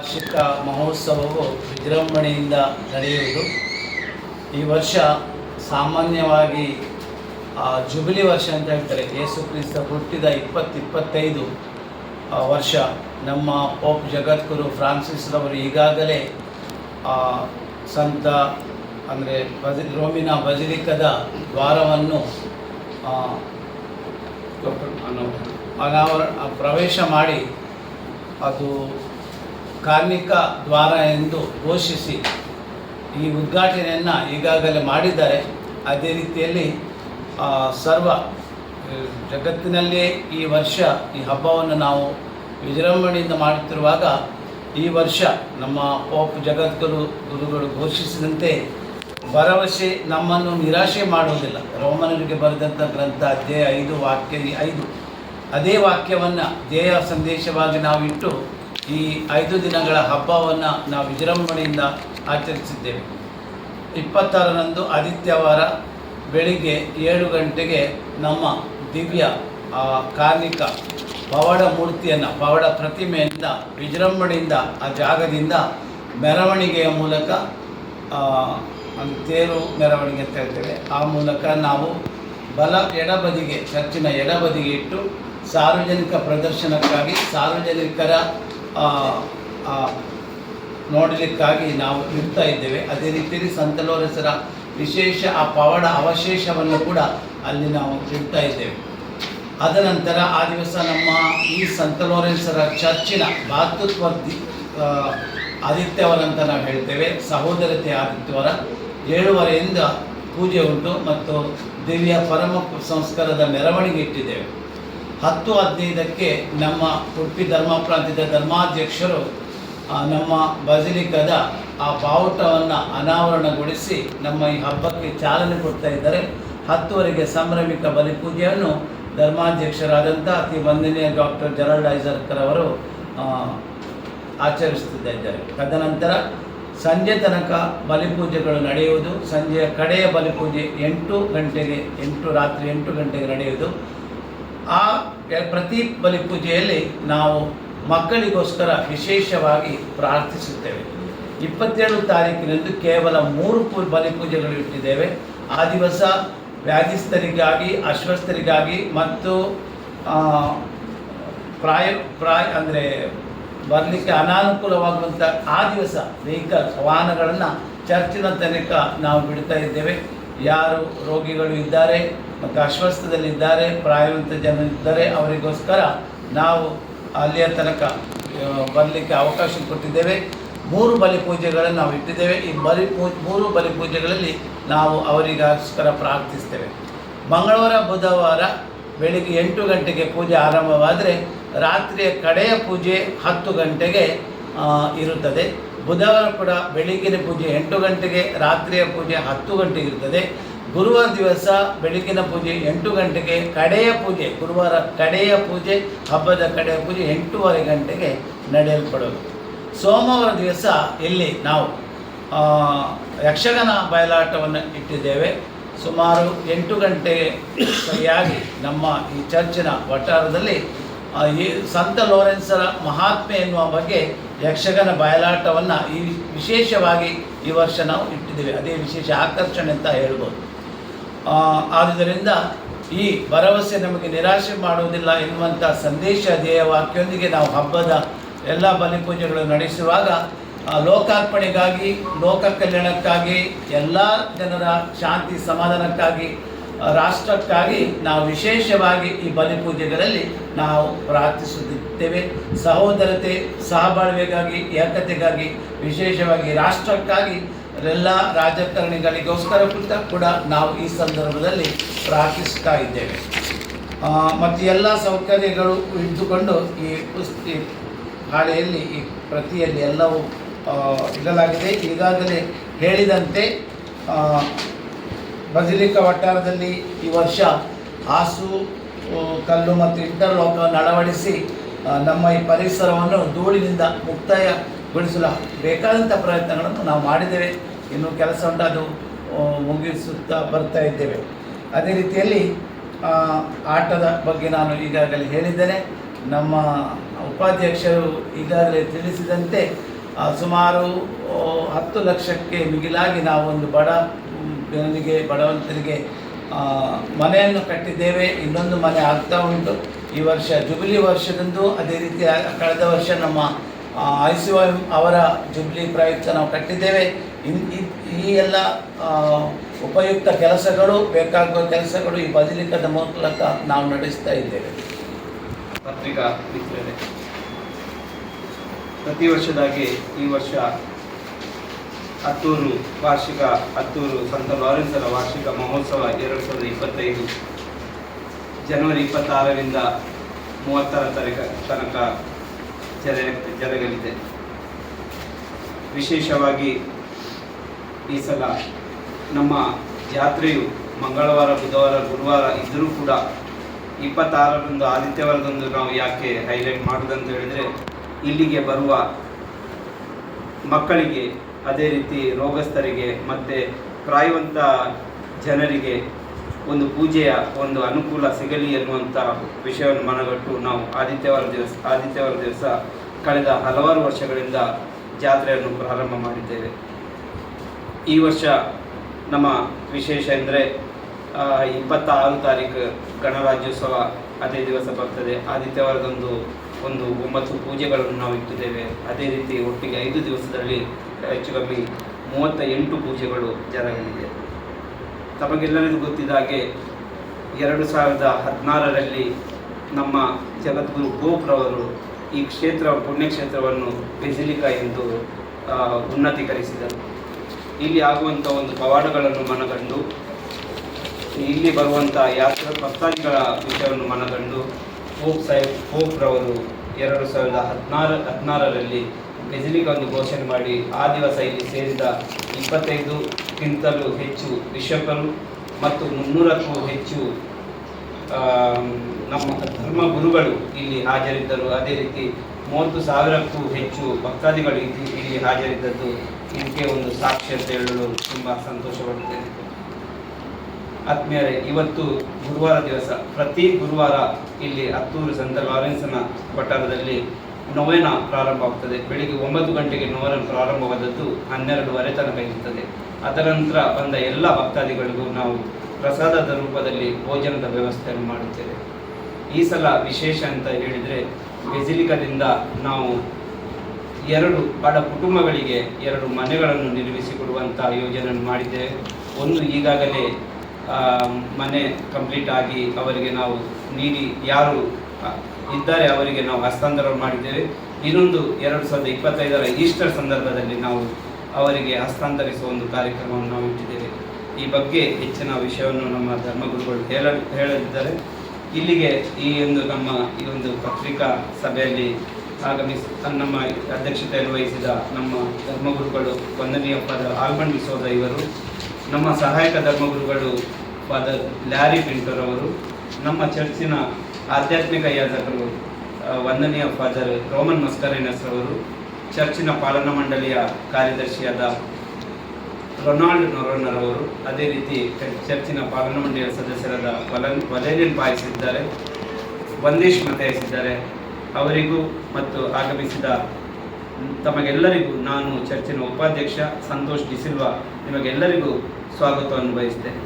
ವಾರ್ಷಿಕ ಮಹೋತ್ಸವವು ವಿಜೃಂಭಣೆಯಿಂದ ನಡೆಯುವುದು. ಈ ವರ್ಷ ಸಾಮಾನ್ಯವಾಗಿ ಜುಬಿಲಿ ವರ್ಷ ಅಂತ ಹೇಳ್ತಾರೆ. ಯೇಸು ಕ್ರಿಸ್ತ ಹುಟ್ಟಿದ ಇಪ್ಪತ್ತು ಇಪ್ಪತ್ತೈದು ವರ್ಷ ನಮ್ಮ ಪೋಪ್ ಜಗದ್ಗುರು ಫ್ರಾನ್ಸಿಸ್ ರವರು ಈಗಾಗಲೇ ಸಂತ ಅಂದರೆ ಬಜಿ, ರೋಮಿನ ಬಜಿಲಿಕದ ದ್ವಾರವನ್ನು ಅನಾವರ ಪ್ರವೇಶ ಮಾಡಿ, ಅದು ಕಾರ್ಮಿಕ ದ್ವಾರ ಎಂದು ಘೋಷಿಸಿ ಈ ಉದ್ಘಾಟನೆಯನ್ನು ಈಗಾಗಲೇ ಮಾಡಿದ್ದಾರೆ. ಅದೇ ರೀತಿಯಲ್ಲಿ ಸರ್ವ ಜಗತ್ತಿನಲ್ಲೇ ಈ ವರ್ಷ ಈ ಹಬ್ಬವನ್ನು ನಾವು ವಿಜೃಂಭಣೆಯಿಂದ ಮಾಡುತ್ತಿರುವಾಗ ಈ ವರ್ಷ ನಮ್ಮ ಪೋಪ್ ಜಗದ್ಗುರು ಗುರುಗಳು ಘೋಷಿಸಿದಂತೆ ಭರವಸೆ ನಮ್ಮನ್ನು ನಿರಾಶೆ ಮಾಡುವುದಿಲ್ಲ. ರೋಮನರಿಗೆ ಬರೆದಂಥ ಗ್ರಂಥ ಅಧ್ಯಯ ಐದು, ವಾಕ್ಯ ಐದು. ಅದೇ ವಾಕ್ಯವನ್ನು ಧ್ಯೇಯ ಸಂದೇಶವಾಗಿ ನಾವು ಇಟ್ಟು ಈ ಐದು ದಿನಗಳ ಹಬ್ಬವನ್ನು ನಾವು ವಿಜೃಂಭಣೆಯಿಂದ ಆಚರಿಸಿದ್ದೇವೆ. ಇಪ್ಪತ್ತಾರರಂದು ಆದಿತ್ಯವಾರ ಬೆಳಿಗ್ಗೆ ಏಳು ಗಂಟೆಗೆ ನಮ್ಮ ದಿವ್ಯ ಕಾರ್ಮಿಕ ಪವಾಡ ಮೂರ್ತಿಯನ್ನು, ಪವಾಡ ಪ್ರತಿಮೆಯಿಂದ ವಿಜೃಂಭಣೆಯಿಂದ, ಆ ಜಾಗದಿಂದ ಮೆರವಣಿಗೆಯ ಮೂಲಕ ತೇರು ಮೆರವಣಿಗೆ ಅಂತ ಹೇಳ್ತೇವೆ. ಆ ಮೂಲಕ ನಾವು ಬಲ ಎಡಬದಿಗೆ ಚರ್ಚಿನ ಎಡಬದಿಗೆ ಇಟ್ಟು ಸಾರ್ವಜನಿಕ ಪ್ರದರ್ಶನಕ್ಕಾಗಿ ಸಾರ್ವಜನಿಕರ ನೋಡಲಿಕ್ಕಾಗಿ ನಾವು ಇರ್ತಾ ಇದ್ದೇವೆ. ಅದೇ ರೀತಿಯಲ್ಲಿ ಸಂತಲೋರಸರ ವಿಶೇಷ ಆ ಪವಾಡ ಅವಶೇಷವನ್ನು ಕೂಡ ಅಲ್ಲಿ ನಾವು ಇಡ್ತಾ ಇದ್ದೇವೆ. ಅದ ನಂತರ ಆ ದಿವಸ ನಮ್ಮ ಈ ಸಂತ ಲೋರೆನ್ಸರ ಚರ್ಚಿನ ಭಾತೃತ್ವ ಆದಿತ್ಯವರ ಅಂತ ನಾವು ಹೇಳ್ತೇವೆ. ಸಹೋದರತೆ ಆದಿತ್ಯವರ ಏಳುವರೆಯಿಂದ ಪೂಜೆ ಉಂಟು ಮತ್ತು ದಿವ್ಯ ಪರಮ ಸಂಸ್ಕಾರದ ಮೆರವಣಿಗೆ ಇಟ್ಟಿದ್ದೇವೆ. ಹತ್ತು ಹದಿನೈದಕ್ಕೆ ನಮ್ಮ ಉಡುಪಿ ಧರ್ಮ ಪ್ರಾಂತ್ಯದ ಧರ್ಮಾಧ್ಯಕ್ಷರು ನಮ್ಮ ಬಜಲಿಕದ ಆ ಬಾವುಟವನ್ನು ಅನಾವರಣಗೊಳಿಸಿ ನಮ್ಮ ಈ ಹಬ್ಬಕ್ಕೆ ಚಾಲನೆ ಕೊಡ್ತಾ ಇದ್ದಾರೆ. ಹತ್ತುವರೆಗೆ ಸಂಭ್ರಮಿಕ ಬಲಿಪೂಜೆಯನ್ನು ಧರ್ಮಾಧ್ಯಕ್ಷರಾದಂಥ ಅತಿ ವಂದನೀಯ ಡಾಕ್ಟರ್ ಜರಲ್ಡ್ ಐಸರ್ಕರ್ ಅವರು ಆ, ಆಚರಿಸುತ್ತಾ ಇದ್ದಾರೆ. ತದನಂತರ ಸಂಜೆ ತನಕ ಬಲಿಪೂಜೆಗಳು ನಡೆಯುವುದು. ಸಂಜೆಯ ಕಡೆಯ ಬಲಿಪೂಜೆ ಎಂಟು ಗಂಟೆಗೆ ಎಂಟು ರಾತ್ರಿ ಎಂಟು ಗಂಟೆಗೆ ನಡೆಯುವುದು. ಆ ಪ್ರತಿ ಬಲಿಪೂಜೆಯಲ್ಲಿ ನಾವು ಮಕ್ಕಳಿಗೋಸ್ಕರ ವಿಶೇಷವಾಗಿ ಪ್ರಾರ್ಥಿಸುತ್ತೇವೆ. ಇಪ್ಪತ್ತೇಳು ತಾರೀಕಿನಂದು ಕೇವಲ ಮೂರು ಪೂ ಬಲಿಪೂಜೆಗಳು ಇಟ್ಟಿದ್ದೇವೆ. ಆ ದಿವಸ ವ್ಯಾಧಿಸ್ಥರಿಗಾಗಿ ಅಶ್ವಸ್ಥರಿಗಾಗಿ ಮತ್ತು ಪ್ರಾಯ ಪ್ರಾಯ ಅಂದರೆ ಬರಲಿಕ್ಕೆ ಅನಾನುಕೂಲವಾಗುವಂಥ ಆ ದಿವಸ ವೆಹಿಕಲ್ ವಾಹನಗಳನ್ನು ಚರ್ಚಿನ ತನಕ ನಾವು ಬಿಡ್ತಾ ಇದ್ದೇವೆ. ಯಾರು ರೋಗಿಗಳು ಇದ್ದಾರೆ ಮತ್ತು ಅಸ್ವಸ್ಥದಲ್ಲಿದ್ದಾರೆ, ಪ್ರಾಯವಂತ ಜನರಿದ್ದಾರೆ ಅವರಿಗೋಸ್ಕರ ನಾವು ಅಲ್ಲಿಯ ತನಕ ಬರಲಿಕ್ಕೆ ಅವಕಾಶ ಕೊಟ್ಟಿದ್ದೇವೆ. ಮೂರು ಬಲಿ ಪೂಜೆಗಳನ್ನು ನಾವು ಇಟ್ಟಿದ್ದೇವೆ. ಈ ಬಲಿ ಮೂರು ಬಲಿ ಪೂಜೆಗಳಲ್ಲಿ ನಾವು ಅವರಿಗೋಸ್ಕರ ಪ್ರಾರ್ಥಿಸ್ತೇವೆ. ಮಂಗಳವಾರ, ಬುಧವಾರ ಬೆಳಿಗ್ಗೆ ಎಂಟು ಗಂಟೆಗೆ ಪೂಜೆ ಆರಂಭವಾದರೆ ರಾತ್ರಿಯ ಕಡೆಯ ಪೂಜೆ ಹತ್ತು ಗಂಟೆಗೆ ಇರುತ್ತದೆ. ಬುಧವಾರ ಕೂಡ ಬೆಳಿಗ್ಗಿನ ಪೂಜೆ ಎಂಟು ಗಂಟೆಗೆ, ರಾತ್ರಿಯ ಪೂಜೆ ಹತ್ತು ಗಂಟೆಗೆ ಇರುತ್ತದೆ. ಗುರುವಾರ ದಿವಸ ಬೆಳಗಿನ ಪೂಜೆ ಎಂಟು ಗಂಟೆಗೆ ಕಡೆಯ ಪೂಜೆ, ಗುರುವಾರ ಕಡೆಯ ಪೂಜೆ, ಹಬ್ಬದ ಕಡೆಯ ಪೂಜೆ ಎಂಟೂವರೆ ಗಂಟೆಗೆ ನಡೆಯಲ್ಪಡೋದು ಸೋಮವಾರ ದಿವಸ ಇಲ್ಲಿ ನಾವು ಯಕ್ಷಗಾನ ಬಯಲಾಟವನ್ನು ಇಟ್ಟಿದ್ದೇವೆ. ಸುಮಾರು ಎಂಟು ಗಂಟೆಗೆ ಸರಿಯಾಗಿ ನಮ್ಮ ಈ ಚರ್ಚಿನ ವಠಾರದಲ್ಲಿ ಈ ಸಂತ ಲೋರೆನ್ಸರ ಮಹಾತ್ಮೆ ಎನ್ನುವ ಬಗ್ಗೆ ಯಕ್ಷಗಾನ ಬಯಲಾಟವನ್ನು ಈ ವಿಶೇಷವಾಗಿ ಈ ವರ್ಷ ನಾವು ಇಟ್ಟಿದ್ದೇವೆ. ಅದೇ ವಿಶೇಷ ಆಕರ್ಷಣೆ ಅಂತ ಹೇಳ್ಬೋದು. ಆದುದರಿಂದ ಈ ಭರವಸೆ ನಮಗೆ ನಿರಾಶೆ ಮಾಡುವುದಿಲ್ಲ ಎನ್ನುವಂಥ ಸಂದೇಶ ಧ್ಯೇಯ ವಾಕ್ಯದೊಂದಿಗೆ ನಾವು ಹಬ್ಬದ ಎಲ್ಲ ಬಲಿಪೂಜೆಗಳು ನಡೆಸುವಾಗ ಲೋಕಾರ್ಪಣೆಗಾಗಿ, ಲೋಕ ಕಲ್ಯಾಣಕ್ಕಾಗಿ, ಎಲ್ಲ ಜನರ ಶಾಂತಿ ಸಮಾಧಾನಕ್ಕಾಗಿ ರಾಷ್ಟ್ರಕ್ಕಾಗಿ ನಾವು ವಿಶೇಷವಾಗಿ ಈ ಬಲಿಪೂಜೆಗಳಲ್ಲಿ ನಾವು ಪ್ರಾರ್ಥಿಸುತ್ತಿದ್ದೇವೆ. ಸಹೋದರತೆ, ಸಹಬಾಳ್ವೆಗಾಗಿ, ಏಕತೆಗಾಗಿ, ವಿಶೇಷವಾಗಿ ರಾಷ್ಟ್ರಕ್ಕಾಗಿ ಎಲ್ಲ ರಾಜಕಾರಣಿಗಳಿಗೋಸ್ಕರ ಕೂಡ ಕೂಡ ನಾವು ಈ ಸಂದರ್ಭದಲ್ಲಿ ಪ್ರಾರ್ಥಿಸ್ತಾ ಇದ್ದೇವೆ. ಮತ್ತು ಎಲ್ಲ ಸೌಕರ್ಯಗಳು ಇದ್ದುಕೊಂಡು ಈ ಪುಸ್ತಿ ಹಾಳೆಯಲ್ಲಿ ಈ ಪ್ರತಿಯಲ್ಲಿ ಎಲ್ಲವೂ ಇಡಲಾಗಿದೆ. ಈಗಾಗಲೇ ಹೇಳಿದಂತೆ ಬಜಿಲಿಕ ವಠಾರದಲ್ಲಿ ಈ ವರ್ಷ ಹಾಸು ಕಲ್ಲು ಮತ್ತು ಇಂಟರ್ಲಾಕ್ ಅಳವಡಿಸಿ ನಮ್ಮ ಈ ಪರಿಸರವನ್ನು ಧೂಳಿನಿಂದ ಮುಕ್ತಾಯಗೊಳಿಸಲು ಬೇಕಾದಂಥ ಪ್ರಯತ್ನಗಳನ್ನು ನಾವು ಮಾಡಿದ್ದೇವೆ. ಇನ್ನು ಕೆಲಸ ಉಂಟು ಅದು ಮುಗಿಸುತ್ತಾ ಬರ್ತಾ ಇದ್ದೇವೆ. ಅದೇ ರೀತಿಯಲ್ಲಿ ಆಟದ ಬಗ್ಗೆ ನಾನು ಈಗಾಗಲೇ ಹೇಳಿದ್ದೇನೆ. ನಮ್ಮ ಉಪಾಧ್ಯಕ್ಷರು ಈಗಾಗಲೇ ತಿಳಿಸಿದಂತೆ ಸುಮಾರು ಹತ್ತು ಲಕ್ಷಕ್ಕೆ ಮಿಗಿಲಾಗಿ ನಾವೊಂದು ಬಡ, ಜನರಿಗೆ, ಬಡವಂತರಿಗೆ ಮನೆಯನ್ನು ಕಟ್ಟಿದ್ದೇವೆ. ಇನ್ನೊಂದು ಮನೆ ಆಗ್ತಾ ಉಂಟು. ಈ ವರ್ಷ ಜುಬಿಲಿ ವರ್ಷದಂದು ಅದೇ ರೀತಿ ಕಳೆದ ವರ್ಷ ನಮ್ಮ ಐ ಸಿ ಎಂ ಅವರ ಜುಬ್ಲಿ ಪ್ರಯುಕ್ತ ನಾವು ಕಟ್ಟಿದ್ದೇವೆ. ಇನ್, ಈ ಎಲ್ಲ ಉಪಯುಕ್ತ ಕೆಲಸಗಳು, ಬೇಕಾಗುವ ಕೆಲಸಗಳು ಈ ಬದಲಿಕದ ಮೂಲಕ ನಾವು ನಡೆಸ್ತಾ ಇದ್ದೇವೆ. ಪತ್ರಿಕಾ ಮಿತ್ರರೇ ಪ್ರತಿ ವರ್ಷದಾಗಿ ಈ ವರ್ಷ ಹತ್ತೂರು ವಾರ್ಷಿಕ, ಹತ್ತೂರು ಸಂತ ಲಾರೆನ್ಸರ ವಾರ್ಷಿಕ ಮಹೋತ್ಸವ ಎರಡು ಸಾವಿರದ ಇಪ್ಪತ್ತೈದು. ಜನವರಿ ಇಪ್ಪತ್ತಾರರಿಂದ ಮೂವತ್ತರ ತನಕ ಜರ ಜರಗಲಿದೆ ವಿಶೇಷವಾಗಿ ಈ ಸಲ ನಮ್ಮ ಜಾತ್ರೆಯು ಮಂಗಳವಾರ, ಬುಧವಾರ, ಗುರುವಾರ ಇದ್ದರೂ ಕೂಡ ಇಪ್ಪತ್ತಾರರಂದು ಆದಿತ್ಯವಾರದಂದು ನಾವು ಯಾಕೆ ಹೈಲೈಟ್ ಮಾಡೋದಂತ ಹೇಳಿದರೆ ಇಲ್ಲಿಗೆ ಬರುವ ಮಕ್ಕಳಿಗೆ ಅದೇ ರೀತಿ ರೋಗಸ್ಥರಿಗೆ ಮತ್ತು ಪ್ರಾಯವಂತ ಜನರಿಗೆ ಒಂದು ಪೂಜೆಯ ಒಂದು ಅನುಕೂಲ ಸಿಗಲಿ ಎನ್ನುವಂಥ ವಿಷಯವನ್ನು ಮನಗಟ್ಟು ನಾವು ಆದಿತ್ಯವಾರ ದಿವಸ ಆದಿತ್ಯವಾರ ದಿವಸ ಕಳೆದ ಹಲವಾರು ವರ್ಷಗಳಿಂದ ಜಾತ್ರೆಯನ್ನು ಪ್ರಾರಂಭ ಮಾಡಿದ್ದೇವೆ. ಈ ವರ್ಷ ನಮ್ಮ ವಿಶೇಷ ಎಂದರೆ ಇಪ್ಪತ್ತಾರು ತಾರೀಕು ಗಣರಾಜ್ಯೋತ್ಸವ ಅದೇ ದಿವಸ ಬರ್ತದೆ. ಆದಿತ್ಯವಾರದೊಂದು ಒಂದು ಒಂಬತ್ತು ಪೂಜೆಗಳನ್ನು ನಾವು ಇಟ್ಟಿದ್ದೇವೆ. ಅದೇ ರೀತಿ ಒಟ್ಟಿಗೆ ಐದು ದಿವಸದಲ್ಲಿ ಹೆಚ್ಚು ಕಮ್ಮಿ ಮೂವತ್ತ ಎಂಟು ಪೂಜೆಗಳು ಜರಗಲಿದೆ. ತಮಗೆಲ್ಲರಿಗೂ ಗೊತ್ತಿದ್ದ ಹಾಗೆ ಎರಡು ಸಾವಿರದ ಹದಿನಾರರಲ್ಲಿ ನಮ್ಮ ಜಗದ್ಗುರು ಗೋಪ್ರವರು ಈ ಕ್ಷೇತ್ರ, ಪುಣ್ಯಕ್ಷೇತ್ರವನ್ನು ಬೆಸಿಲಿಕಾ ಎಂದು ಉನ್ನತೀಕರಿಸಿದರು. ಇಲ್ಲಿ ಆಗುವಂಥ ಒಂದು ಪವಾಡಗಳನ್ನು ಮನಗಂಡು, ಇಲ್ಲಿ ಬರುವಂಥ ಯಾತ್ರಾ ಭಕ್ತಾದಿಗಳ ವಿಷಯವನ್ನು ಮನಗಂಡು ಪೋಪ್ ಸಾಹೇಬ್ ಪೋಪ್ರವರು ಎರಡು ಸಾವಿರದ ಹದಿನಾರು, ಹದಿನಾರರಲ್ಲಿ ಒಂದು ಘೋಷಣೆ ಮಾಡಿ ಆ ದಿವಸ ಇಲ್ಲಿ ಸೇರಿದ ಇಪ್ಪತ್ತೈದುಕ್ಕಿಂತಲೂ ಹೆಚ್ಚು ಬಿಷಪ್ಗಳು ಮತ್ತು ಮುನ್ನೂರಕ್ಕೂ ಹೆಚ್ಚು ನಮ್ಮ ಧರ್ಮ ಗುರುಗಳು ಇಲ್ಲಿ ಹಾಜರಿದ್ದರು. ಅದೇ ರೀತಿ ಮೂವತ್ತು ಸಾವಿರಕ್ಕೂ ಹೆಚ್ಚು ಭಕ್ತಾದಿಗಳು ಇಲ್ಲಿ ಹಾಜರಿದ್ದದ್ದು. ಇದಕ್ಕೆ ಒಂದು ಸಾಕ್ಷಿ ಅಂತ ಹೇಳಲು ತುಂಬ ಸಂತೋಷಪಡುತ್ತೇನೆ ಆತ್ಮೀಯರೇ, ಇವತ್ತು ಗುರುವಾರ ದಿವಸ, ಪ್ರತಿ ಗುರುವಾರ ಇಲ್ಲಿ ಹತ್ತೂರು ಸಂತ ಲಾರೆನ್ಸನ ವಠಾರದಲ್ಲಿ ನೊವೇನ ಪ್ರಾರಂಭ ಆಗ್ತದೆ. ಬೆಳಿಗ್ಗೆ ಒಂಬತ್ತು ಗಂಟೆಗೆ ನೊವೇನ ಪ್ರಾರಂಭವಾದದ್ದು ಹನ್ನೆರಡುವರೆ ತನಕ ಇರುತ್ತದೆ ಅದರ ನಂತರ ಬಂದ ಎಲ್ಲ ಭಕ್ತಾದಿಗಳಿಗೂ ನಾವು ಪ್ರಸಾದದ ರೂಪದಲ್ಲಿ ಭೋಜನದ ವ್ಯವಸ್ಥೆಯನ್ನು ಮಾಡುತ್ತೇವೆ. ಈ ಸಲ ವಿಶೇಷ ಅಂತ ಹೇಳಿದರೆ ಬೆಸಿಲಿಕದಿಂದ ನಾವು ಎರಡು ಬಡ ಕುಟುಂಬಗಳಿಗೆ ಎರಡು ಮನೆಗಳನ್ನು ನಿರ್ಮಿಸಿಕೊಡುವಂಥ ಯೋಜನೆಯನ್ನು ಮಾಡಿದ್ದೇವೆ. ಒಂದು ಈಗಾಗಲೇ ಮನೆ ಕಂಪ್ಲೀಟ್ ಆಗಿ ಅವರಿಗೆ ನಾವು ನೀಡಿ, ಯಾರು ಇದ್ದಾರೆ, ಅವರಿಗೆ ನಾವು ಹಸ್ತಾಂತರ ಮಾಡಿದ್ದೇವೆ. ಇನ್ನೊಂದು ಎರಡು ಸಾವಿರದ ಇಪ್ಪತ್ತೈದರ ಈಸ್ಟರ್ ಸಂದರ್ಭದಲ್ಲಿ ನಾವು ಅವರಿಗೆ ಹಸ್ತಾಂತರಿಸುವ ಒಂದು ಕಾರ್ಯಕ್ರಮವನ್ನು ನಾವು ಇಟ್ಟಿದ್ದೇವೆ. ಈ ಬಗ್ಗೆ ಹೆಚ್ಚಿನ ವಿಷಯವನ್ನು ನಮ್ಮ ಧರ್ಮಗುರುಗಳು ಹೇಳ, ಹೇಳಲಿದ್ದಾರೆ. ಇಲ್ಲಿಗೆ ಈ ಒಂದು ನಮ್ಮ ಈ ಒಂದು ಪತ್ರಿಕಾ ಸಭೆಯಲ್ಲಿ ಆಗಮಿಸಿ, ನಮ್ಮ ಅಧ್ಯಕ್ಷತೆಯನ್ನು ವಹಿಸಿದ ನಮ್ಮ ಧರ್ಮಗುರುಗಳು ವಂದನೀಯ ಫಾದರ್ ಆಲ್ಮಂಡಿ ಸೋದ ಇವರು, ನಮ್ಮ ಸಹಾಯಕ ಧರ್ಮಗುರುಗಳು ಫಾದರ್ ಲ್ಯಾರಿ ಪಿಂಟರ್ ಅವರು, ನಮ್ಮ ಚರ್ಚಿನ ಆಧ್ಯಾತ್ಮಿಕ ಯಾಜಕರು ವಂದನೀಯ ಫಾದರ್ ರೋಮನ್ ಮಸ್ಕರೇನಸ್ ಅವರು ಚರ್ಚಿನ ಪಾಲನಾ ಮಂಡಳಿಯ ಕಾರ್ಯದರ್ಶಿಯಾದ ರೊನಾಲ್ಡ್ ನೊರೋನರ್ ಅವರು ಅದೇ ರೀತಿ ಚರ್ಚಿನ ಪಾಲನಾ ಮಂಡಳಿಯ ಸದಸ್ಯರಾದ ವಲನ್ ವಲೇರಿಯನ್ ಪಾಯಿಸಿದ್ದಾರೆ ವಂದೇಶ್ ಮತಯಿಸಿದ್ದಾರೆ ಅವರಿಗೂ ಮತ್ತು ಆಗಮಿಸಿದ ತಮಗೆಲ್ಲರಿಗೂ ನಾನು ಚರ್ಚಿನ ಉಪಾಧ್ಯಕ್ಷ ಸಂತೋಷ್ ಡಿಸಿಲ್ವಾ ನಿಮಗೆಲ್ಲರಿಗೂ ಸ್ವಾಗತವನ್ನು ಬಯಸ್ತೇನೆ